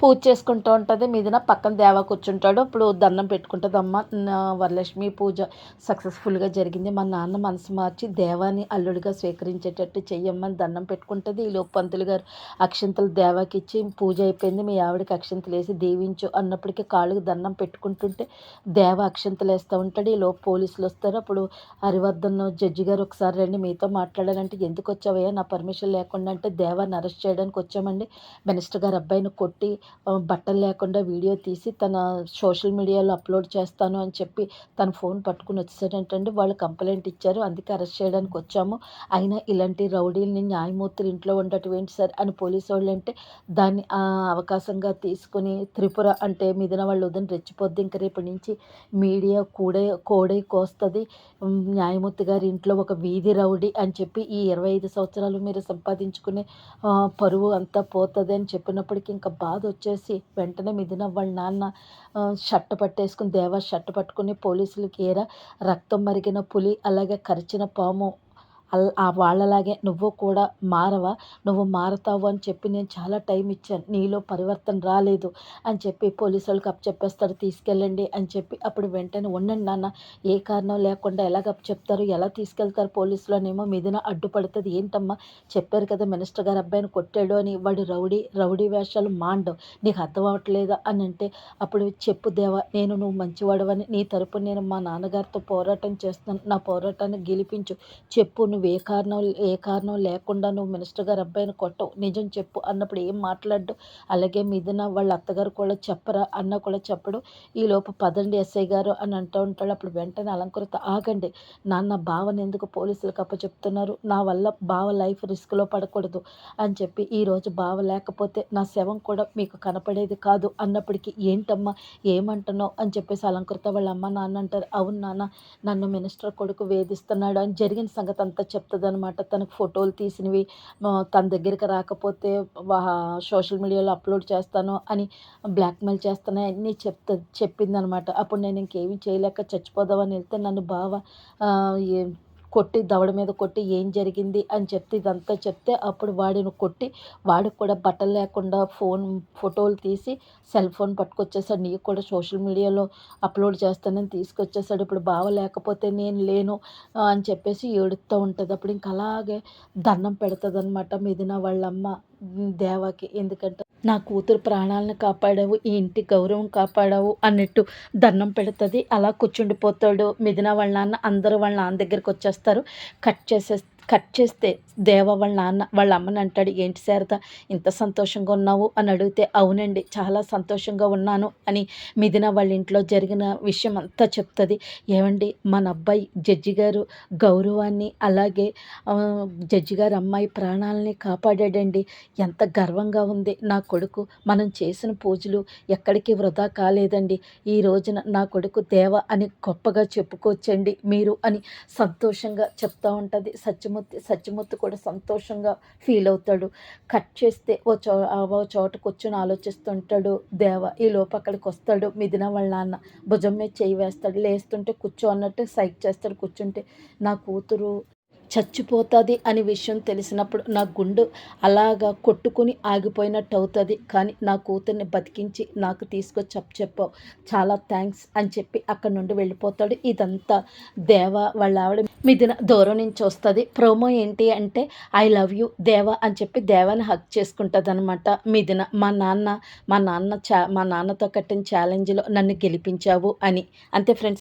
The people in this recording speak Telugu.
పూజ చేసుకుంటూ ఉంటుంది. మీదిన పక్కన దేవ కూర్చుంటాడు. ఇప్పుడు దండం పెట్టుకుంటుంది అమ్మ వరలక్ష్మి పూజ సక్సెస్ఫుల్గా జరిగింది. మా నాన్న మనసు మార్చి దేవాన్ని అల్లుడిగా స్వీకరించేటట్టు చెయ్యమ్మని దండం పెట్టుకుంటుంది. ఈ లోపు పంతులు గారు అక్షంతలు దేవాకి ఇచ్చి పూజ అయిపోయింది. మీ ఆవిడకి అక్షంతలు వేసి దీవించు అన్నప్పటికీ కాళ్ళకి దండం పెట్టుకుంటుంటే దేవ అక్షంతలు వేస్తూ ఉంటాడు. ఈ లోపు పోలీసులు వస్తారు. అప్పుడు హరివర్ధన్ జడ్జి గారు ఒకసారి రండి మీతో మాట్లాడాలంటే ఎందుకు వచ్చావయ్యా? నా పర్మిషన్ లేకుండా అంటే దేవాన్ని అరెస్ట్ చేయడానికి వచ్చామండి. మినిస్టర్ గారు అబ్బాయిని కొట్టి బట్టలు లేకుండా వీడియో తీసి తన సోషల్ మీడియాలో అప్లోడ్ చేస్తాను అని చెప్పి తన ఫోన్ పట్టుకుని వచ్చేసాడంటండి. వాళ్ళు కంప్లైంట్ ఇచ్చారు. అందుకే అరెస్ట్ చేయడానికి వచ్చాము. అయినా ఇలాంటి రౌడీల్ని న్యాయమూర్తులు ఇంట్లో ఉండటం ఏంటి సార్ అని పోలీసు వాళ్ళు అంటే దాన్ని అవకాశంగా తీసుకుని త్రిపుర అంటే మిదిన వాళ్ళు వదిన రెచ్చిపోద్ది. ఇంక రేపటి నుంచి మీడియా కూడే కోడై కోస్తుంది. న్యాయమూర్తి గారి ఇంట్లో ఒక వీధి రౌడీ అని చెప్పి ఈ ఇరవై ఐదు సంవత్సరాలు మీరు సంపాదించుకునే పరువు అంతా పోతుంది అని చెప్పినప్పటికీ ఇంకా బాధ వచ్చేసి వెంటనే మిదిన వాళ్ళ నాన్న షర్ట్ పట్టేసుకుని దేవా షర్ట్ పట్టుకుని పోలీసులకి ఏరా రక్తం మరిగిన పులి అలాగే కరిచిన పాము వాళ్ళలాగే నువ్వు కూడా మారవా? నువ్వు మారతావు అని చెప్పి నేను చాలా టైం ఇచ్చాను. నీలో పరివర్తన రాలేదు అని చెప్పి పోలీసు వాళ్ళకి అప్పు చెప్పేస్తారు తీసుకెళ్ళండి అని చెప్పి. అప్పుడు వెంటనే ఉండండి నాన్న ఏ కారణం లేకుండా ఎలాగ అప్ చెప్తారు ఎలా తీసుకెళ్తారు పోలీసులోనేమో మీదన అడ్డుపడుతుంది. ఏంటమ్మా? చెప్పారు కదా మినిస్టర్ గారు అబ్బాయిని కొట్టాడు అని. వాడు రౌడీ రౌడీ వేషాలు మాండవు నీకు అర్థం అవ్వట్లేదా అని అంటే అప్పుడు చెప్పు దేవా నేను నువ్వు మంచివాడవని. నీ తరపున నేను మా నాన్నగారితో పోరాటం చేస్తాను. నా పోరాటాన్ని గెలిపించు. చెప్పు నువ్వు ఏ కారణం ఏ కారణం లేకుండా నువ్వు మినిస్టర్ గారు అబ్బాయిని కొట్టవు. నిజం చెప్పు అన్నప్పుడు ఏం మాట్లాడు అలాగే మీదన వాళ్ళ అత్తగారు కూడా చెప్పరా? అన్న కూడా చెప్పడు. ఈలోపు పదండి ఎస్ఐ గారు అని అంటూ ఉంటాడు. అప్పుడు వెంటనే అలంకృత ఆగండి. నాన్న బావని ఎందుకు పోలీసులకు అప్పచెప్తున్నారు నా వల్ల బావ లైఫ్ రిస్క్లో పడకూడదు అని చెప్పి ఈరోజు బావ లేకపోతే నా శవం కూడా మీకు కనపడేది కాదు అన్నప్పటికీ ఏంటమ్మా ఏమంటున్నావు అని చెప్పేసి అలంకృత వాళ్ళ అమ్మ నాన్న అంటారు. అవును నాన్న నన్ను మినిస్టర్ కొడుకు వేధిస్తున్నాడు అని జరిగిన సంగతి అంతా చెప్తుంది అనమాట తనకు ఫోటోలు తీసినవి తన దగ్గరికి రాకపోతే సోషల్ మీడియాలో అప్లోడ్ చేస్తాను అని బ్లాక్మెయిల్ చేస్తాను అన్నీ చెప్తా చెప్పింది అనమాట అప్పుడు నేను ఇంకేమీ చేయలేక చచ్చిపోదామని వెళ్తే నన్ను బావ కొట్టి దవడ మీద కొట్టి ఏం జరిగింది అని చెప్తే ఇదంతా చెప్తే అప్పుడు వాడిని కొట్టి వాడికి కూడా బట్టలు లేకుండా ఫోన్ ఫోటోలు తీసి సెల్ ఫోన్ పట్టుకొచ్చేసాడు. నీకు కూడా సోషల్ మీడియాలో అప్లోడ్ చేస్తానని తీసుకొచ్చేసాడు. ఇప్పుడు బావ లేకపోతే నేను లేను అని చెప్పేసి ఏడుస్తూ ఉంటుంది. అప్పుడు ఇంక అలాగే దండం పెడుతుంది అనమాట మిదిన వాళ్ళమ్మ దేవాకి. ఎందుకంటే నా కూతురు ప్రాణాలను కాపాడావు ఈ ఇంటి గౌరవం కాపాడావు అన్నట్టు దండం పెడుతుంది. అలా కూర్చుండిపోతాడు మిదిన వాళ్ళ నాన్న. అందరూ వాళ్ళ నాన్న దగ్గరికి వచ్చేస్తారు. కట్ చేసే కట్ చేస్తే దేవ వాళ్ళ నాన్న వాళ్ళ అమ్మని అంటాడు ఏంటి శారద ఇంత సంతోషంగా ఉన్నావు? అని అడిగితే అవునండి చాలా సంతోషంగా ఉన్నాను అని మిదిన వాళ్ళ ఇంట్లో జరిగిన విషయం అంతా చెప్తుంది. ఏమండి మన అబ్బాయి జడ్జి గారు గౌరవాన్ని అలాగే జడ్జి గారు అమ్మాయి ప్రాణాలని కాపాడాడండి. ఎంత గర్వంగా ఉంది. నా కొడుకు మనం చేసిన పూజలు ఎక్కడికి వృధా కాలేదండి. ఈ రోజున నా కొడుకు దేవ అని గొప్పగా చెప్పుకోవచ్చండి మీరు అని సంతోషంగా చెప్తా ఉంటుంది సత్యమూర్తి సత్యమూర్తి కూడా సంతోషంగా ఫీల్ అవుతాడు. కట్ చేస్తే ఓ చో ఓ చోట కూర్చొని ఆలోచిస్తుంటాడు. దేవ ఈ లోపు అక్కడికి వస్తాడు. మిదిన వాళ్ళ నాన్న భుజం మీద చేయి వేస్తాడు. లేస్తుంటే కూర్చో అన్నట్టు సైక్ చేస్తాడు. కూర్చుంటే నా కూతురు చచ్చిపోతుంది అనే విషయం తెలిసినప్పుడు నా గుండు అలాగా కొట్టుకుని ఆగిపోయినట్టు అవుతుంది కానీ నా కూతుర్ని బతికించి నాకు తీసుకొచ్చి చెప్పు చెప్పావు చాలా థ్యాంక్స్ అని చెప్పి అక్కడ నుండి వెళ్ళిపోతాడు. ఇదంతా దేవ వాళ్ళ ఆవిడ మిదిన దూరం నుంచి వస్తుంది. ప్రోమో ఏంటి అంటే ఐ లవ్ యూ దేవ అని చెప్పి దేవాని హక్ చేసుకుంటుంది అనమాట మిదిన మా నాన్న మా నాన్న చా మా నాన్నతో కట్టిన ఛాలెంజ్లో నన్ను గెలిపించావు అని. అంతే ఫ్రెండ్స్.